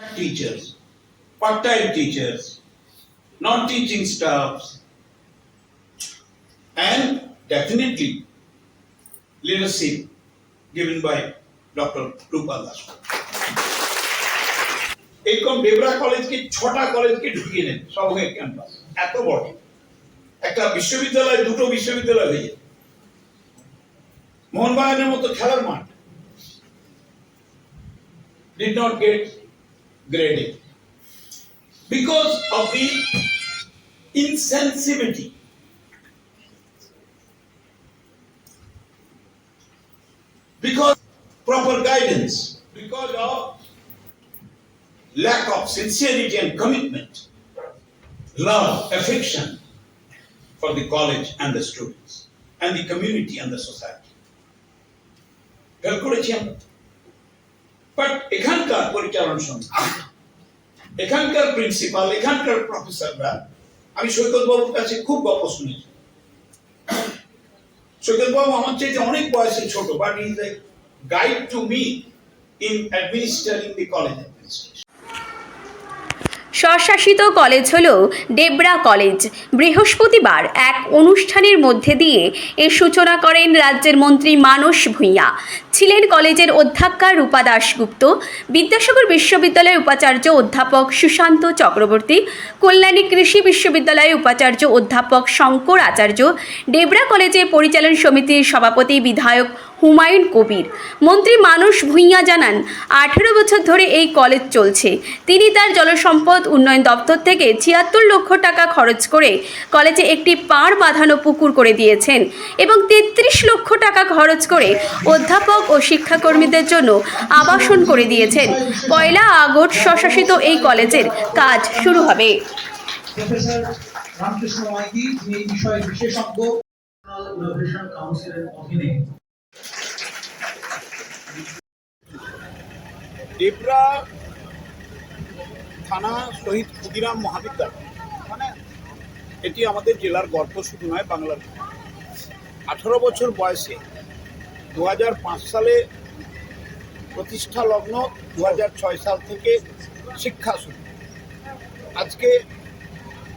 teachers, part-time teachers, non-teaching staffs, and definitely leadership given by Dr. Rupa Das. এরকম ডেবরা কলেজকে ছটা কলেজকে ঢুকিয়ে নেন সবঙ্গে ক্যাম্পাস এত বড় একটা বিশ্ববিদ্যালয় দুটো বিশ্ববিদ্যালয় হয়ে যায় মোহনবাগানের মতো খেলার মাঠ did not get grading. Because of the insensitivity. Because proper guidance, because of lack of sincerity and commitment, love, affection for the college and the students, and the community and the society. Calculate but এখানকার পরিচালন সংস্থা এখানকার principal এখানকার প্রফেসররা আমি সৈকত বাবুর কাছে খুব গল্প শুনেছি। সৈকত বাবু আমার চাইতে অনেক বয়সে ছোট but is a guide to me in administrating the college administration স্বশাসিত college হল ডেবরা কলেজ। বৃহস্পতিবার এক অনুষ্ঠানের মধ্যে দিয়ে এর সূচনা করেন রাজ্যের মন্ত্রী মানস ভূঁইয়া। ছিলেন কলেজের অধ্যক্ষা রূপা দাশগুপ্ত, বিদ্যাসাগর বিশ্ববিদ্যালয়ের উপাচার্য অধ্যাপক সুশান্ত চক্রবর্তী, কল্যাণী কৃষি বিশ্ববিদ্যালয়ের উপাচার্য অধ্যাপক শঙ্কর আচার্য, ডেবরা কলেজের পরিচালন সমিতির সভাপতি বিধায়ক হুমায়ুন কবির। মন্ত্রী মানুষ ভূঁইয়া জানান, আঠেরো বছর ধরে এই কলেজ চলছে। তিনি তার জলসম্পদ উন্নয়ন দপ্তর থেকে ছিয়াত্তর লক্ষ টাকা খরচ করে কলেজে একটি পাড় বাঁধানো পুকুর করে দিয়েছেন এবং তেত্রিশ লক্ষ টাকা খরচ করে অধ্যাপক ও শিক্ষাকর্মীদের জন্য আবাসন করে দিয়েছেন। পয়লা আগস্ট স্বশাসিত এই কলেজের কাজ শুরু হবে। রামকৃষ্ণ মাইতি যিনি এই বিষয়ে বিশেষজ্ঞ। কাউন্সিলের অধীনে ডেবরা থানা শহীদ ক্ষুদিরাম মহাবিদ্যালয়। মানে এটি আমাদের জেলার গর্ব শুধু নয়, বাংলার। আঠারো বছর বয়সে দু হাজার পাঁচ সালে প্রতিষ্ঠা লগ্ন দু হাজার ছয় সাল থেকে শিক্ষা শুরু। আজকে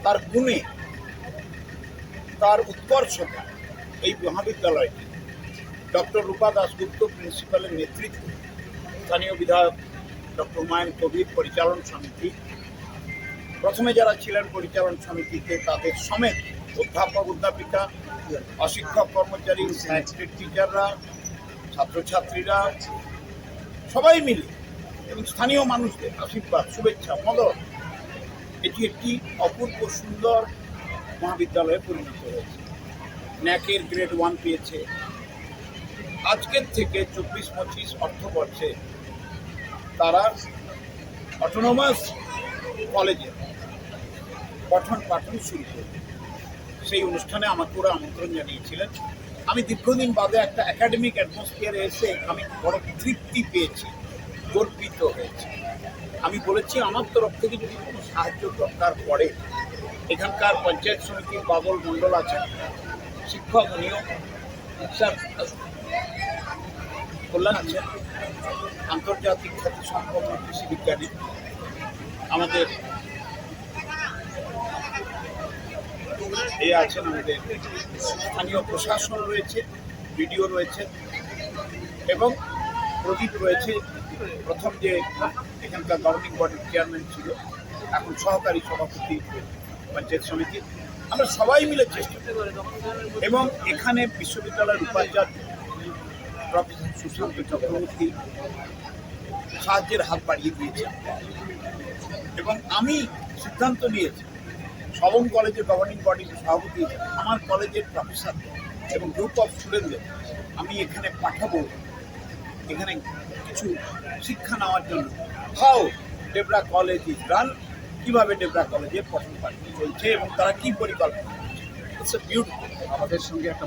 তার গুণে তার উৎকর্ষতা এই মহাবিদ্যালয়টি। ডক্টর রূপা দাসগুপ্ত প্রিন্সিপালের নেতৃত্বে স্থানীয় বিধায়ক ডক্টর হুমায়ুন কবির পরিচালন সমিতি। প্রথমে যারা ছিলেন পরিচালন সমিতিতে, তাদের সমেত অধ্যাপক, অধ্যাপিকা, অশিক্ষক কর্মচারী সায়েন্সের টিচাররা, ছাত্রছাত্রীরা, সবাই মিলে এবং স্থানীয় মানুষদের আশীর্বাদ, শুভেচ্ছা মদত এটি একটি অপূর্ব সুন্দর মহাবিদ্যালয়ে পরিণত হয়েছে। ন্যাকের গ্রেড ওয়ান পেয়েছে। আজকের থেকে চব্বিশ, পঁচিশ অর্থবর্ষে তারা অটোনোমাস কলেজে পঠন পাঠন শুরু করবে সেই অনুষ্ঠানে আমাকে ওরা আমন্ত্রণ জানিয়েছিলেন। আমি দীর্ঘদিন বাদে একটা একাডেমিক অ্যাটমসফিয়ারে এসে আমি বড় তৃপ্তি পেয়েছি, গর্বিত হয়েছি। আমি বলেছি, আমার তরফ থেকে যদি কোনো সাহায্য দরকার পড়ে, এখানকার পঞ্চায়েত সমিতির বাবল মণ্ডল আছেন, শিক্ষক নিয়োগ আছেন আন্তর্জাতিক খ্যাতি সম্পন্ন কৃষি বিজ্ঞানী আমাদের এ আছেন, আমাদের স্থানীয় প্রশাসন রয়েছে, বিডিও রয়েছে, এবং প্রদীপ রয়েছে। প্রথম যে এখানকার গভর্নিং বডির চেয়ারম্যান ছিল, এখন সহকারী সভাপতি। পঞ্চায়েত সমিতি, আমরা সবাই মিলে চেষ্টা এবং এখানে বিশ্ববিদ্যালয়ের উপাচার্য প্রফেসর সুশান্ত চক্রবর্তী সাহায্যের হাত বাড়িয়ে দিয়েছে এবং আমি সিদ্ধান্ত নিয়েছি, সবং কলেজের গভর্নিং বডির সভাপতি, আমার কলেজের প্রফেসর এবং গ্রুপ অফ স্টুডেন্টদের আমি এখানে পাঠাবো। এখানে কিছু শিক্ষা নেওয়ার জন্য। How Debra college is run কীভাবে ডেবরা কলেজে পঠন পাঠন চলছে এবং তারা কী পরিকল্পনা ইটস বিউটিফুল আমাদের সঙ্গে একটা